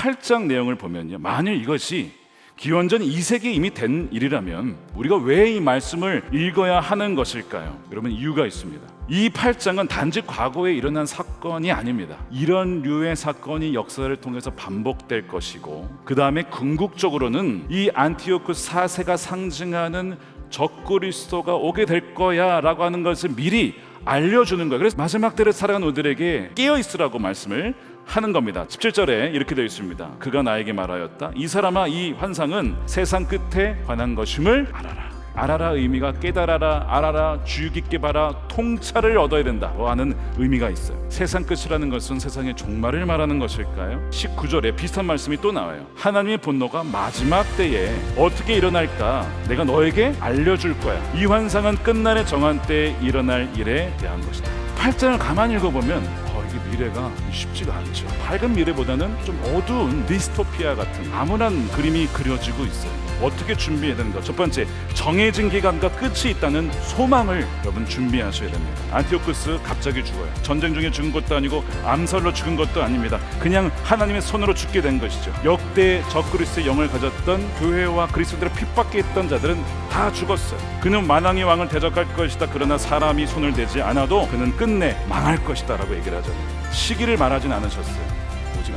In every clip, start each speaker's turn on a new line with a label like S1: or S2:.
S1: 8장 내용을 보면요. 만일 이것이 기원전 2세기에 이미 된 일이라면 우리가 왜 이 말씀을 읽어야 하는 것일까요? 여러분 이유가 있습니다. 이 8장은 단지 과거에 일어난 사건이 아닙니다. 이런 류의 사건이 역사를 통해서 반복될 것이고 그 다음에 궁극적으로는 이 안티오크 4세가 상징하는 적그리스도가 오게 될 거야라고 하는 것을 미리 알려주는 거예요. 그래서 마지막 때를 살아가는 우리들에게 깨어 있으라고 말씀을 하는 겁니다. 17절에 이렇게 되어 있습니다. 그가 나에게 말하였다. 이 사람아 이 환상은 세상 끝에 관한 것임을 알아라. 알아라 의미가 깨달아라 알아라 주의 깊게 봐라 통찰을 얻어야 된다고 하는 의미가 있어요. 세상 끝이라는 것은 세상의 종말을 말하는 것일까요? 19절에 비슷한 말씀이 또 나와요. 하나님의 분노가 마지막 때에 어떻게 일어날까? 내가 너에게 알려줄 거야. 이 환상은 끝날에 정한 때에 일어날 일에 대한 것이다. 8장을 가만히 읽어보면 어, 미래가 쉽지가 않죠. 밝은 미래보다는 좀 어두운 디스토피아 같은 암울한 그림이 그려지고 있어요 어떻게 준비해야 되는가? 첫 번째, 정해진 기간과 끝이 있다는 소망을 여러분 준비하셔야 됩니다. 안티오쿠스 갑자기 죽어요. 전쟁 중에 죽은 것도 아니고 암살로 죽은 것도 아닙니다. 그냥 하나님의 손으로 죽게 된 것이죠. 역대 적그리스의 영을 가졌던 교회와 그리스도들을 핍박했던 자들은 다 죽었어요. 그는 만왕의 왕을 대적할 것이다. 그러나 사람이 손을 대지 않아도 그는 끝내 망할 것이다라고 얘기를 하잖아요. 시기를 말하진 않으셨어요.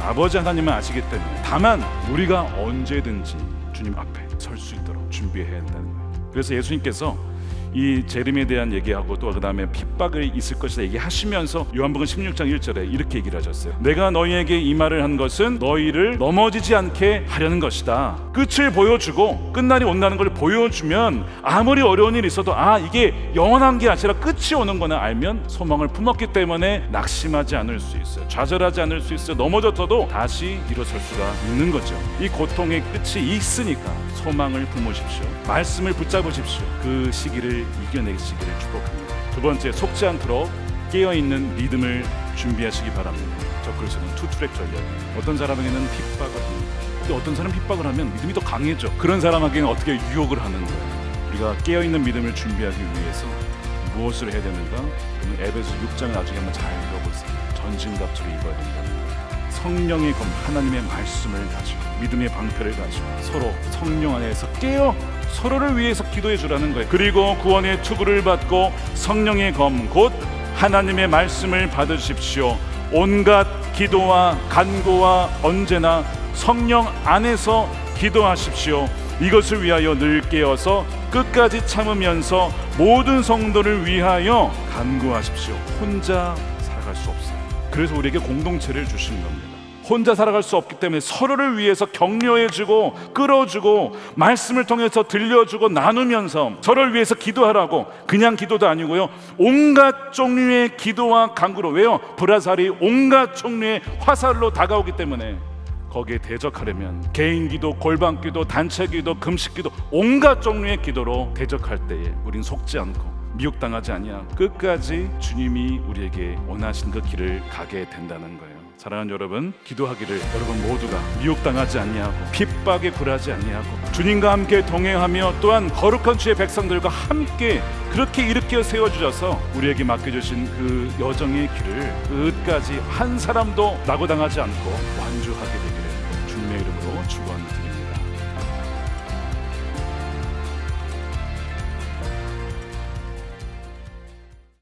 S1: 아버지 하나님은 아시기 때문에 다만 우리가 언제든지 주님 앞에 설 수 있도록 준비해야 한다는 거예요. 그래서 예수님께서 이 재림에 대한 얘기하고 또 그다음에 핍박을 있을 것이다 얘기하시면서 요한복음 16장 1절에 이렇게 얘기를 하셨어요. 내가 너희에게 이 말을 한 것은 너희를 넘어지지 않게 하려는 것이다. 끝을 보여주고 끝날이 온다는 걸 보여주면 아무리 어려운 일이 있어도 아 이게 영원한 게 아니라 끝이 오는 거나 알면 소망을 품었기 때문에 낙심하지 않을 수 있어요. 좌절하지 않을 수 있어요. 넘어졌어도 다시 일어설 수가 있는 거죠. 이 고통의 끝이 있으니까 소망을 품으십시오. 말씀을 붙잡으십시오. 그 시기를 이겨내시기를 축복합니다. 두 번째 속지 않도록 깨어 있는 믿음을 준비하시기 바랍니다. 저 그래서는 투트랙 전략. 어떤 사람에게는 핍박을 합니다. 어떤 사람 픽박을 하면 믿음이 더 강해져. 그런 사람에게는 어떻게 유혹을 하는 거예요. 우리가 깨어 있는 믿음을 준비하기 위해서 무엇을 해야 되는가? 오늘 에베소 6장을 나중에 한번 잘 읽어보세요. 전신갑주를 입어야 된다는 거예요. 성령의 검 하나님의 말씀을 가지고 믿음의 방패를 가지고 서로 성령 안에서 깨어 서로를 위해서 기도해 주라는 거예요. 그리고 구원의 투구를 받고 성령의 검 곧 하나님의 말씀을 받으십시오. 온갖 기도와 간구와 언제나 성령 안에서 기도하십시오. 이것을 위하여 늘 깨어서 끝까지 참으면서 모든 성도를 위하여 간구하십시오. 혼자 살아갈 수 없어요. 그래서 우리에게 공동체를 주신 겁니다. 혼자 살아갈 수 없기 때문에 서로를 위해서 격려해주고 끌어주고 말씀을 통해서 들려주고 나누면서 서로를 위해서 기도하라고. 그냥 기도도 아니고요. 온갖 종류의 기도와 간구로. 왜요? 브라살이 온갖 종류의 화살로 다가오기 때문에. 거기에 대적하려면 개인 기도, 골방 기도, 단체 기도, 금식 기도 온갖 종류의 기도로 대적할 때에 우린 속지 않고 미혹당하지 아니하고 끝까지 주님이 우리에게 원하신 그 길을 가게 된다는 거예요. 사랑하는 여러분, 기도하기를 여러분 모두가 미혹당하지 아니하고 핍박에 굴하지 아니하고 주님과 함께 동행하며 또한 거룩한 주의 백성들과 함께 그렇게 일으켜 세워 주셔서 우리에게 맡겨 주신 그 여정의 길을 끝까지 한 사람도 낙오당하지 않고 완주하게 되기를 주님의 이름으로 축원드립니다.